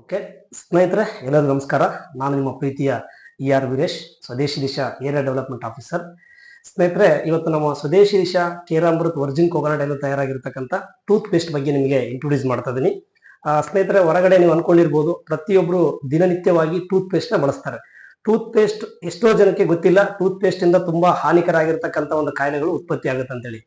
Okay. ಸ್ನೇಹಿತರೆ, ಎಲ್ಲರಿಗೂ ನಮಸ್ಕಾರ. ನಾನು ನಿಮ್ಮ ಪ್ರೀತಿಯ ಇ ಆರ್ ವೀರೇಶ್, ಸ್ವದೇಶಿ ದಿಶಾ ಏರಿಯಾ ಡೆವಲಪ್ಮೆಂಟ್ ಆಫೀಸರ್. ಸ್ನೇಹಿತರೆ, ಇವತ್ತು ನಮ್ಮ ಸ್ವದೇಶಿ ದಿಶಾ ಕೇರಾಮೃತ್ ವರ್ಜಿನ್ ಕೋಕೋನಟ್ ತಯಾರಾಗಿರ್ತಕ್ಕಂಥ ಟೂತ್ ಪೇಸ್ಟ್ ಬಗ್ಗೆ ನಿಮಗೆ ಇಂಟ್ರೊಡ್ಯೂಸ್ ಮಾಡ್ತಾ ಇದ್ದೀನಿ ಸ್ನೇಹಿತರೆ, ಹೊರಗಡೆ ನೀವು ಅನ್ಕೊಂಡಿರ್ಬೋದು ಪ್ರತಿಯೊಬ್ಬರು ದಿನನಿತ್ಯವಾಗಿ ಟೂತ್ ಪೇಸ್ಟ್ನ ಬಳಸ್ತಾರೆ. ಟೂತ್ ಪೇಸ್ಟ್ ಎಷ್ಟೋ ಜನಕ್ಕೆ ಗೊತ್ತಿಲ್ಲ ಟೂತ್ ಪೇಸ್ಟ್ ಇಂದ ತುಂಬಾ ಹಾನಿಕರಾಗಿರ್ತಕ್ಕಂಥ ಒಂದು ಕಾಯಿಲೆಗಳು ಉತ್ಪತ್ತಿ ಆಗುತ್ತೆ ಅಂತೇಳಿ.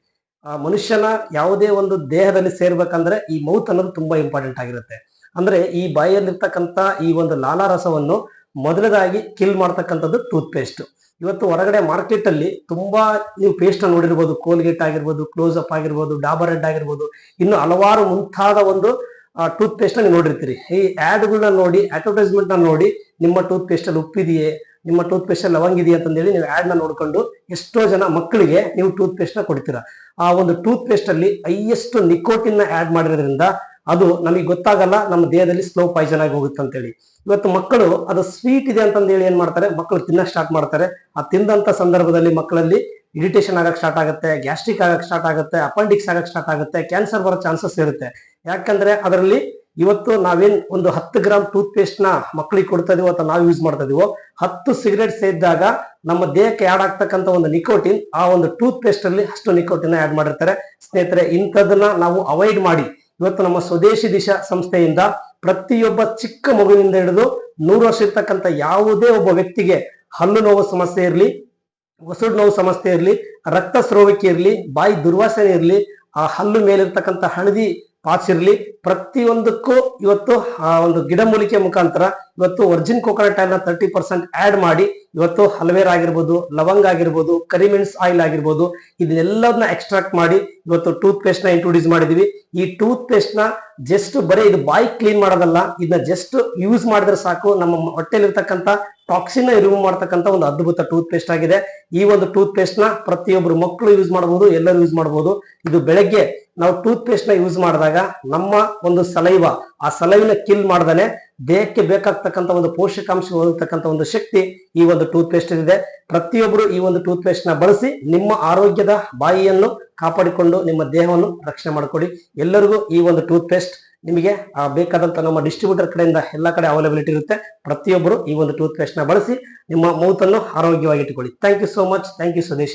ಮನುಷ್ಯನ ಯಾವುದೇ ಒಂದು ದೇಹದಲ್ಲಿ ಸೇರ್ಬೇಕಂದ್ರೆ ಈ ಮೌತ್ ಅನ್ನೋದು ತುಂಬಾ ಇಂಪಾರ್ಟೆಂಟ್ ಆಗಿರುತ್ತೆ. ಅಂದ್ರೆ ಈ ಬಾಯಿಯಲ್ಲಿರ್ತಕ್ಕಂಥ ಈ ಒಂದು ಲಾಲಾ ರಸವನ್ನು ಮೊದಲದಾಗಿ ಕಿಲ್ ಮಾಡ್ತಕ್ಕಂಥದ್ದು ಟೂತ್ ಪೇಸ್ಟ್ ಇವತ್ತು ಹೊರಗಡೆ ಮಾರ್ಕೆಟ್ ಅಲ್ಲಿ ತುಂಬಾ ನೀವು ಪೇಸ್ಟ್ ನೋಡಿರ್ಬೋದು ಕೋಲ್ಗೇಟ್ ಆಗಿರ್ಬೋದು ಕ್ಲೋಸ್ ಅಪ್ ಆಗಿರ್ಬೋದು ಡಾಬರ್ ರೆಡ್ ಆಗಿರ್ಬೋದು, ಇನ್ನು ಹಲವಾರು ಮುಂತಾದ ಒಂದು ಟೂತ್ ಪೇಸ್ಟ್ ನೀವು ನೋಡಿರ್ತೀರಿ. ಈ ಆಡ್ಗಳನ್ನ ನೋಡಿ ಅಡ್ವರ್ಟೈಸ್ಮೆಂಟ್ನ ನೋಡಿ ನಿಮ್ಮ ಟೂತ್ ಪೇಸ್ಟ್ ಅಲ್ಲಿ ಉಪ್ಪಿದೆಯೇ, ನಿಮ್ಮ ಟೂತ್ ಪೇಸ್ಟ್ ಅಲ್ಲಿ ಲವಂಗ್ ಇದೆಯಾ ಅಂತಂದೇಳಿ ನೀವು ಆಡ್ನ ನೋಡ್ಕೊಂಡು ಎಷ್ಟೋ ಜನ ಮಕ್ಕಳಿಗೆ ನೀವು ಟೂತ್ ಪೇಸ್ಟ್ನ ಕೊಡ್ತೀರಾ. ಆ ಒಂದು ಟೂತ್ ಪೇಸ್ಟ್ ಅಲ್ಲಿ ಹೈಯೆಸ್ಟ್ ನಿಕೋಟಿನ್ನ ಆಡ್ ಮಾಡಿರೋದ್ರಿಂದ ಅದು ನಮಗೆ ಗೊತ್ತಾಗಲ್ಲ, ನಮ್ಮ ದೇಹದಲ್ಲಿ ಸ್ಲೋ ಪಾಯ್ಸನ್ ಆಗಿ ಹೋಗುತ್ತೆ ಅಂತೇಳಿ. ಇವತ್ತು ಮಕ್ಕಳು ಅದು ಸ್ವೀಟ್ ಇದೆ ಅಂತಂದೇಳಿ ಏನ್ ಮಾಡ್ತಾರೆ, ಮಕ್ಕಳು ತಿನ್ನಕ್ ಸ್ಟಾರ್ಟ್ ಮಾಡ್ತಾರೆ. ಆ ತಿಂದಂತ ಸಂದರ್ಭದಲ್ಲಿ ಮಕ್ಕಳಲ್ಲಿ ಇರಿಟೇಷನ್ ಆಗಕ್ ಸ್ಟಾರ್ಟ್ ಆಗುತ್ತೆ ಗ್ಯಾಸ್ಟ್ರಿಕ್ ಆಗಕ್ ಸ್ಟಾರ್ಟ್ ಆಗುತ್ತೆ ಅಪೆಂಡಿಕ್ಸ್ ಆಗಕ್ ಸ್ಟಾರ್ಟ್ ಆಗುತ್ತೆ ಕ್ಯಾನ್ಸರ್ ಬರೋ ಚಾನ್ಸಸ್ ಇರುತ್ತೆ. ಯಾಕಂದ್ರೆ ಅದರಲ್ಲಿ ಇವತ್ತು ನಾವೇನ್ ಒಂದು ಹತ್ತು ಗ್ರಾಮ್ ಟೂತ್ ಪೇಸ್ಟ್ನ ಮಕ್ಕಳಿಗೆ ಕೊಡ್ತಾ ಇದೀವೋ ಅಥವಾ ನಾವು ಯೂಸ್ ಮಾಡ್ತಾ ಇದೀವೋ ಹತ್ತು ಸಿಗರೇಟ್ ಸೇದಿದಾಗ ನಮ್ಮ ದೇಹಕ್ಕೆ ಆಡ್ ಆಗ್ತಕ್ಕಂಥ ಒಂದು ನಿಕೋಟಿನ್ ಆ ಒಂದು ಟೂತ್ ಪೇಸ್ಟ್ ಅಲ್ಲಿ ಅಷ್ಟು ನಿಕೋಟಿನ್ ಆಡ್ ಮಾಡಿರ್ತಾರೆ. ಸ್ನೇಹಿತರೆ ಇಂಥದನ್ನ ನಾವು ಅವಾಯ್ಡ್ ಮಾಡಿ. ಇವತ್ತು ನಮ್ಮ ಸ್ವದೇಶಿ ದಿಶಾ ಸಂಸ್ಥೆಯಿಂದ ಪ್ರತಿಯೊಬ್ಬ ಚಿಕ್ಕ ಮಗುವಿನಿಂದ ಹಿಡಿದು ನೂರು ವರ್ಷ ಇರ್ತಕ್ಕಂಥ ಯಾವುದೇ ಒಬ್ಬ ವ್ಯಕ್ತಿಗೆ ಹಲ್ಲು ನೋವು ಸಮಸ್ಯೆ ಇರಲಿ, ಒಸಡು ನೋವು ಸಮಸ್ಯೆ ಇರಲಿ, ರಕ್ತ ಸ್ರೋವಿಕೆ ಇರಲಿ, ಬಾಯಿ ದುರ್ವಾಸನೆ ಇರಲಿ, ಆ ಹಲ್ಲು ಮೇಲಿರ್ತಕ್ಕಂಥ ಹಣದಿ ಪಾಚ್ ಇರಲಿ, ಪ್ರತಿಯೊಂದಕ್ಕೂ ಇವತ್ತು ಆ ಒಂದು ಗಿಡಮೂಲಿಕೆ ಮುಖಾಂತರ ಇವತ್ತು ವರ್ಜಿನ್ ಕೋಕೋನಟ್ ಅನ್ನ ತರ್ಟಿ ಪರ್ಸೆಂಟ್ ಆಡ್ ಮಾಡಿ ಇವತ್ತು ಹಲವೇರ್ ಆಗಿರ್ಬೋದು, ಲವಂಗ ಆಗಿರ್ಬೋದು ಕರಿಮೆಣಸ್ ಆಯಿಲ್ ಆಗಿರ್ಬೋದು ಇದನ್ನೆಲ್ಲದನ್ನ ಎಕ್ಸ್ಟ್ರಾಕ್ಟ್ ಮಾಡಿ ಇವತ್ತು ಟೂತ್ ಪೇಸ್ಟ್ನ ಇಂಟ್ರೊಡ್ಯೂಸ್ ಮಾಡಿದೀವಿ. ಈ ಟೂತ್ ಪೇಸ್ಟ್ನ ಜಸ್ಟ್ ಬರೀ ಇದು ಬಾಯಿ ಕ್ಲೀನ್ ಮಾಡೋದಲ್ಲ, ಇದನ್ನ ಜಸ್ಟ್ ಯೂಸ್ ಮಾಡಿದ್ರೆ ಸಾಕು. ನಮ್ಮ ಹೊಟ್ಟೆಲಿರ್ತಕ್ಕಂಥ ಟಾಕ್ಸಿನ್ ರಿಮೂವ್ ಮಾಡ್ತಕ್ಕಂಥ ಒಂದು ಅದ್ಭುತ ಟೂತ್ ಪೇಸ್ಟ್ ಆಗಿದೆ. ಈ ಒಂದು ಟೂತ್ ಪೇಸ್ಟ್ನ ಪ್ರತಿಯೊಬ್ಬರು ಮಕ್ಕಳು ಯೂಸ್ ಮಾಡಬಹುದು ಎಲ್ಲರೂ ಯೂಸ್ ಮಾಡಬಹುದು ಇದು ಬೆಳಗ್ಗೆ ನಾವು ಟೂತ್ ಪೇಸ್ಟ್ನ ಯೂಸ್ ಮಾಡಿದಾಗ ನಮ್ಮ ಒಂದು ಸಲೈವ, ಆ ಸಲೈವಿನ ಕಿಲ್ ಮಾಡ್ದಾನೆ. ದೇಹಕ್ಕೆ ಬೇಕಾಗ್ತಕ್ಕಂಥ ಒಂದು ಪೋಷಕಾಂಶ ಒಂದು ಶಕ್ತಿ ಈ ಒಂದು ಟೂತ್ ಪೇಸ್ಟ್ ಇದೆ ಪ್ರತಿಯೊಬ್ಬರು ಈ ಒಂದು ಟೂತ್ ಪೇಸ್ಟ್ನ ಬಳಸಿ ನಿಮ್ಮ ಆರೋಗ್ಯದ ಬಾಯಿಯನ್ನು ಕಾಪಾಡಿಕೊಂಡು ನಿಮ್ಮ ದೇಹವನ್ನು ರಕ್ಷಣೆ ಮಾಡಿಕೊಡಿ. ಎಲ್ಲರಿಗೂ ಈ ಒಂದು ಟೂತ್ ಪೇಸ್ಟ್ ನಿಮಗೆ ಆ, ಬೇಕಾದಂತ ನಮ್ಮ ಡಿಸ್ಟ್ರಿಬ್ಯೂಟರ್ ಕಡೆಯಿಂದ ಎಲ್ಲ ಕಡೆ ಅವೈಲಬಿಲಿಟಿ ಇರುತ್ತೆ. ಪ್ರತಿಯೊಬ್ಬರು ಈ ಒಂದು ಟೂತ್ ಪೇಸ್ಟ್ನ ಬಳಸಿ ನಿಮ್ಮ ಮೌತನ್ನು ಆರೋಗ್ಯವಾಗಿ ಇಟ್ಟುಕೊಳ್ಳಿ thank you so much thank you Swadeshi